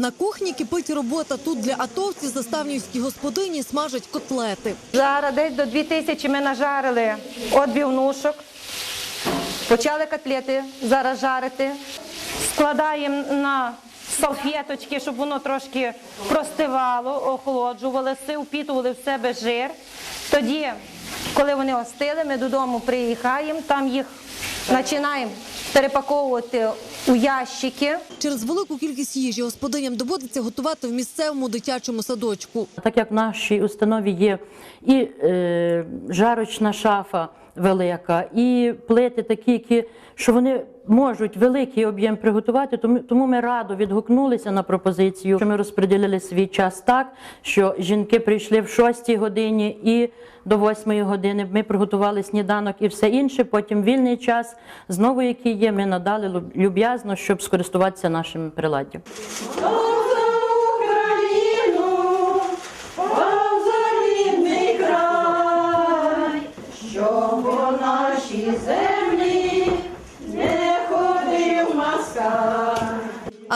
На кухні кипить робота. Тут для атовців заставнівські господині смажать котлети. Зараз десь до 2000 ми нажарили відбивнушок. Почали котлети зараз жарити. Складаємо на салфеточки, щоб воно трошки простивало, охолоджувалося, впітували в себе жир. Тоді, коли вони остили, ми додому приїхаємо, там їх починаємо перепаковувати у ящики. Через велику кількість їжі господиням доводиться готувати в місцевому дитячому садочку. Так як в нашій установі є і е, жарочна шафа велика, і плити такі, які, що вони можуть великий об'єм приготувати, тому, тому ми радо відгукнулися на пропозицію, що ми розподілили свій час так, що жінки прийшли в 6 годині і до 8 години ми приготували сніданок і все інше. Потім вільний час, знову який є, ми надали люб- люб'язно, щоб скористуватися нашим приладдям.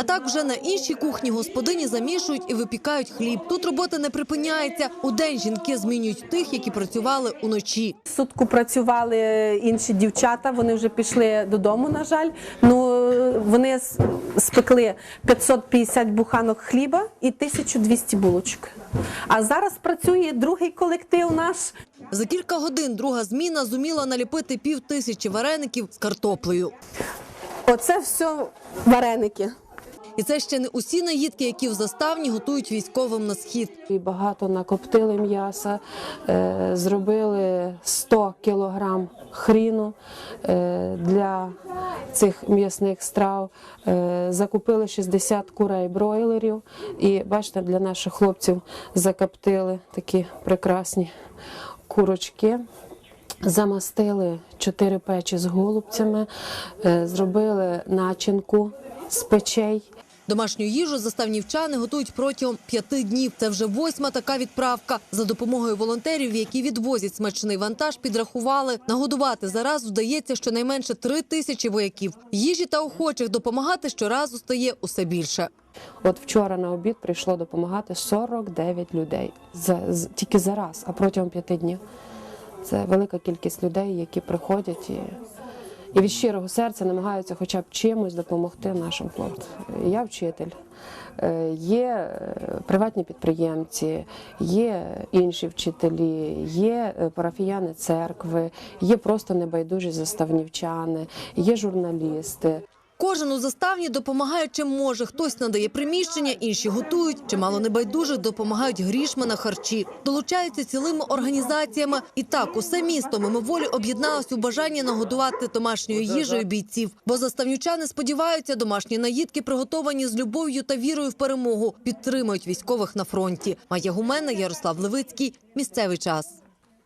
А так вже на іншій кухні господині замішують і випікають хліб. Тут робота не припиняється. У день жінки змінюють тих, які працювали уночі. Сутку працювали інші дівчата, вони вже пішли додому, на жаль. Ну вони спекли 550 буханок хліба і 1200 булочок. А зараз працює другий колектив наш. За кілька годин друга зміна зуміла наліпити пів тисячі вареників з картоплею. Оце все вареники. І це ще не усі наїдки, які в заставні готують військовим на схід. Багато накоптили м'яса, е, зробили 100 кілограм хріну е, для цих м'ясних страв, е, закупили 60 курей бройлерів. І бачите, для наших хлопців закоптили такі прекрасні курочки. Замастили чотири печі з голубцями, зробили начинку з печей. Домашню їжу заставнівчани готують протягом п'яти днів. Це вже восьма така відправка. За допомогою волонтерів, які відвозять смачний вантаж, підрахували. Нагодувати зараз вдається щонайменше три тисячі вояків. Їжі та охочих допомагати щоразу стає усе більше. От вчора на обід прийшло допомагати 49 людей за тільки за раз, а протягом п'яти днів. Це велика кількість людей, які приходять і, і від щирого серця намагаються хоча б чимось допомогти нашим хлопцям. Я вчитель. е, Є е, приватні підприємці, є інші вчителі, є е, парафіяни церкви, є просто небайдужі заставнівчани, є журналісти. Кожен у заставні допомагає чим може. Хтось надає приміщення, інші готують. Чимало небайдужих допомагають грішми на харчі. Долучаються цілими організаціями. І так усе місто мимоволі об'єдналось у бажанні нагодувати домашньою їжею бійців. Бо заставнючани сподіваються, домашні наїдки приготовані з любов'ю та вірою в перемогу. Підтримують військових на фронті. Майя Гумена, Ярослав Левицький. Місцевий час.